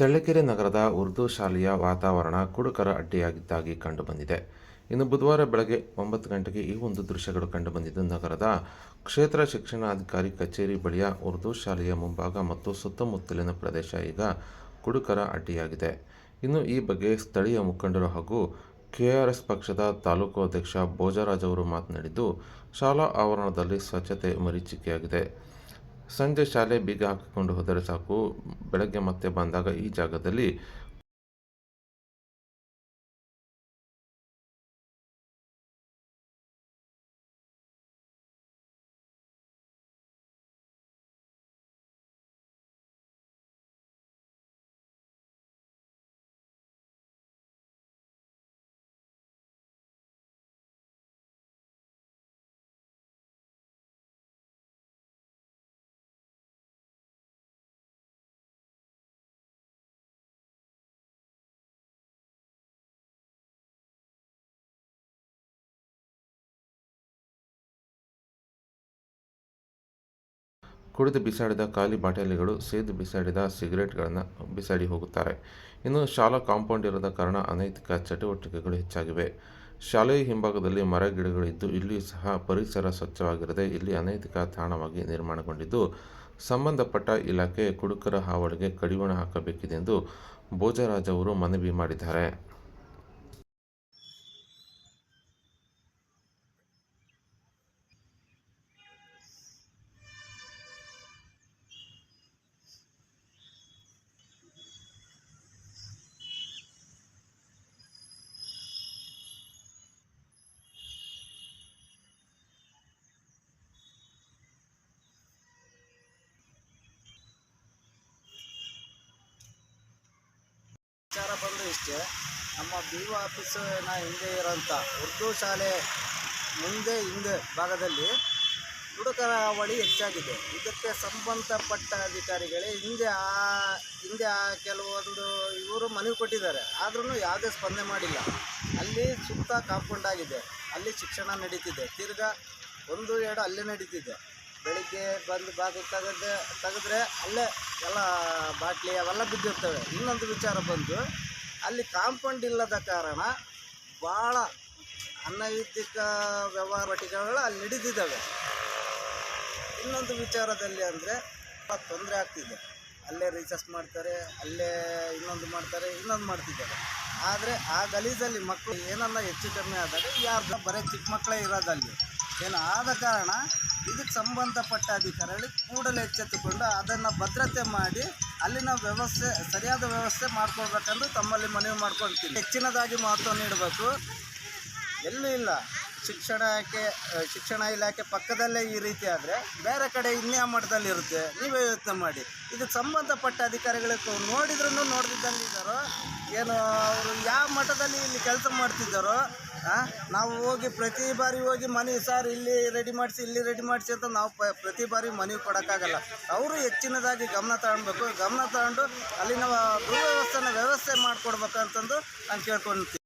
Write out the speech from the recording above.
ಚಳ್ಳಕೆರೆ ನಗರದ ಉರ್ದು ಶಾಲೆಯ ವಾತಾವರಣ ಕುಡುಕರ ಅಡ್ಡಿಯಾಗಿದ್ದಾಗಿ ಕಂಡುಬಂದಿದೆ. ಇನ್ನು ಬುಧವಾರ ಬೆಳಗ್ಗೆ ಒಂಬತ್ತು ಗಂಟೆಗೆ ಈ ಒಂದು ದೃಶ್ಯಗಳು ಕಂಡುಬಂದಿದ್ದು, ನಗರದ ಕ್ಷೇತ್ರ ಶಿಕ್ಷಣಾಧಿಕಾರಿ ಕಚೇರಿ ಬಳಿಯ ಉರ್ದು ಶಾಲೆಯ ಮುಂಭಾಗ ಮತ್ತು ಸುತ್ತಮುತ್ತಲಿನ ಪ್ರದೇಶ ಈಗ ಕುಡುಕರ ಅಡ್ಡಿಯಾಗಿದೆ. ಇನ್ನು ಈ ಬಗ್ಗೆ ಸ್ಥಳೀಯ ಮುಖಂಡರು ಹಾಗೂ ಕೆಆರ್ಎಸ್ ಪಕ್ಷದ ತಾಲೂಕು ಅಧ್ಯಕ್ಷ ಭೋಜರಾಜ್ ಅವರು ಮಾತನಾಡಿದ್ದು, ಶಾಲಾ ಆವರಣದಲ್ಲಿ ಸ್ವಚ್ಛತೆ ಮರೀಚಿಕೆಯಾಗಿದೆ. ಸಂಜೆ ಶಾಲೆ ಬೀಗ ಹಾಕಿಕೊಂಡು ಹೋದರೆ ಸಾಕು. ಬೆಳಗ್ಗೆ ಮತ್ತೆ ಬಂದಾಗ ಈ ಜಾಗದಲ್ಲಿ ಕುಡಿದು ಬಿಸಾಡಿದ ಖಾಲಿ ಬಾಟಲಿಗಳು ಸೇದು ಬಿಸಾಡಿದ ಸಿಗರೇಟ್ಗಳನ್ನು ಬಿಸಾಡಿ ಹೋಗುತ್ತಾರೆ. ಇನ್ನು ಶಾಲಾ ಕಾಂಪೌಂಡ್ ಇರದ ಕಾರಣ ಅನೈತಿಕ ಚಟುವಟಿಕೆಗಳು ಹೆಚ್ಚಾಗಿವೆ. ಶಾಲೆಯ ಹಿಂಭಾಗದಲ್ಲಿ ಮರ ಗಿಡಗಳಿದ್ದು ಇಲ್ಲಿ ಸಹ ಪರಿಸರ ಸ್ವಚ್ಛವಾಗಿರದೆ ಇಲ್ಲಿ ಅನೈತಿಕ ತಾಣವಾಗಿ ನಿರ್ಮಾಣಗೊಂಡಿದ್ದು, ಸಂಬಂಧಪಟ್ಟ ಇಲಾಖೆ ಕುಡುಕರ ಹಾವಳಿಗೆ ಕಡಿವಾಣ ಹಾಕಬೇಕಿದೆ ಎಂದು ಭೋಜರಾಜ್ ಅವರು ಮನವಿ ಮಾಡಿದ್ದಾರೆ. ಬಂದು ಇಷ್ಟೇ. ನಮ್ಮ ಬಿ ಒ ಆಫೀಸಿನ ಹಿಂದೆ ಇರೋಂಥ ಉರ್ದು ಶಾಲೆ ಮುಂದೆ ಹಿಂದೆ ಭಾಗದಲ್ಲಿ ಹುಡುಗರ ಹಾವಳಿ ಹೆಚ್ಚಾಗಿದೆ. ಇದಕ್ಕೆ ಸಂಬಂಧಪಟ್ಟ ಅಧಿಕಾರಿಗಳೇ ಹಿಂದೆ ಆ ಹಿಂದೆ ಆ ಕೆಲವೊಂದು ಇವರು ಮನವಿ ಕೊಟ್ಟಿದ್ದಾರೆ. ಆದ್ರೂ ಯಾವುದೇ ಸ್ಪಂದನೆ ಮಾಡಿಲ್ಲ. ಅಲ್ಲಿ ಸುತ್ತ ಕಾಂಪೌಂಡ್ ಆಗಿದೆ ಅಲ್ಲಿ ಶಿಕ್ಷಣ ನಡೀತಿದೆ. ತಿರ್ಗಾ ಒಂದು, ಎರಡು ಅಲ್ಲೇ ನಡೀತಿದೆ. ಬೆಳಿಗ್ಗೆ ಬಂದು ಬಾಗಿಲು ತೆಗೆದ್ರೆ ತೆಗೆದ್ರೆ ಅಲ್ಲೇ ಎಲ್ಲ ಬಾಟ್ಲಿ ಅವೆಲ್ಲ ಬಿದ್ದಿರ್ತವೆ. ಇನ್ನೊಂದು ವಿಚಾರ ಬಂದು ಅಲ್ಲಿ ಕಾಂಪೌಂಡ್ ಇಲ್ಲದ ಕಾರಣ ಭಾಳ ಅನೈತಿಕ ವ್ಯವಹಾರಟಿಕೆಗಳು ಅಲ್ಲಿ ನಡೆದಿದ್ದಾವೆ. ಇನ್ನೊಂದು ವಿಚಾರದಲ್ಲಿ ಅಂದರೆ ತೊಂದರೆ ಆಗ್ತಿದೆ. ಅಲ್ಲೇ ರಿಸರ್ಚ್ ಮಾಡ್ತಾರೆ, ಅಲ್ಲೇ ಇನ್ನೊಂದು ಮಾಡ್ತಾರೆ, ಇನ್ನೊಂದು ಮಾಡ್ತಿದ್ದಾರೆ. ಆದರೆ ಆ ಗಲೀಜಲ್ಲಿ ಮಕ್ಕಳು ಏನನ್ನ ಹೆಚ್ಚು ಕಮ್ಮಿ ಆದಾಗ ಯಾರು ಬರೀ ಚಿಕ್ಕ ಮಕ್ಕಳೇ ಇರೋದಲ್ಲಿ ಏನು ಆದ ಕಾರಣ ಇದಕ್ಕೆ ಸಂಬಂಧಪಟ್ಟ ಅಧಿಕಾರಿಗಳು ಕೂಡಲೇ ಎಚ್ಚೆತ್ತುಕೊಂಡು ಅದನ್ನು ಭದ್ರತೆ ಮಾಡಿ ಅಲ್ಲಿನ ವ್ಯವಸ್ಥೆ ಸರಿಯಾದ ವ್ಯವಸ್ಥೆ ಮಾಡ್ಕೊಳ್ಬೇಕಂದು ತಮ್ಮಲ್ಲಿ ಮನವಿ ಮಾಡ್ಕೊಳ್ತೀನಿ. ಹೆಚ್ಚಿನದಾಗಿ ಮಹತ್ವ ನೀಡಬೇಕು. ಎಲ್ಲೂ ಇಲ್ಲ. ಶಿಕ್ಷಣಕ್ಕೆ ಶಿಕ್ಷಣ ಇಲಾಖೆ ಪಕ್ಕದಲ್ಲೇ ಈ ರೀತಿ ಆದರೆ ಬೇರೆ ಕಡೆ ಇನ್ಯಾ ಮಟ್ಟದಲ್ಲಿ ಇರುತ್ತೆ. ನೀವೇ ಯೋಚನೆ ಮಾಡಿ. ಇದಕ್ಕೆ ಸಂಬಂಧಪಟ್ಟ ಅಧಿಕಾರಿಗಳು ನೋಡಿದ್ರೂ ನೋಡ್ದಿದ್ದಂಗೆ ಇದ್ದಾರೋ ಏನು ಅವರು ಯಾವ ಮಟ್ಟದಲ್ಲಿ ಇಲ್ಲಿ ಕೆಲಸ ಮಾಡ್ತಿದ್ದಾರೋ ನಾವು ಹೋಗಿ ಪ್ರತಿ ಬಾರಿ ಹೋಗಿ ಮನೆ, ಸರ್, ಇಲ್ಲಿ ರೆಡಿ ಮಾಡಿಸಿ, ಇಲ್ಲಿ ರೆಡಿ ಮಾಡಿಸಿ ಅಂತ ನಾವು ಪ್ರತಿ ಬಾರಿ ಮನವಿ ಕೊಡೋಕ್ಕಾಗಲ್ಲ. ಅವರು ಹೆಚ್ಚಿನದಾಗಿ ಗಮನ ತಗೊಳ್ಬೇಕು ಗಮನ ತಗೊಂಡು ಅಲ್ಲಿನ ದುರ್ವ್ಯವಸ್ಥೆನ ವ್ಯವಸ್ಥೆ ಮಾಡಿಕೊಡ್ಬೇಕಂತಂದು ನಾನು ಕೇಳ್ಕೊಳ್ತೀನಿ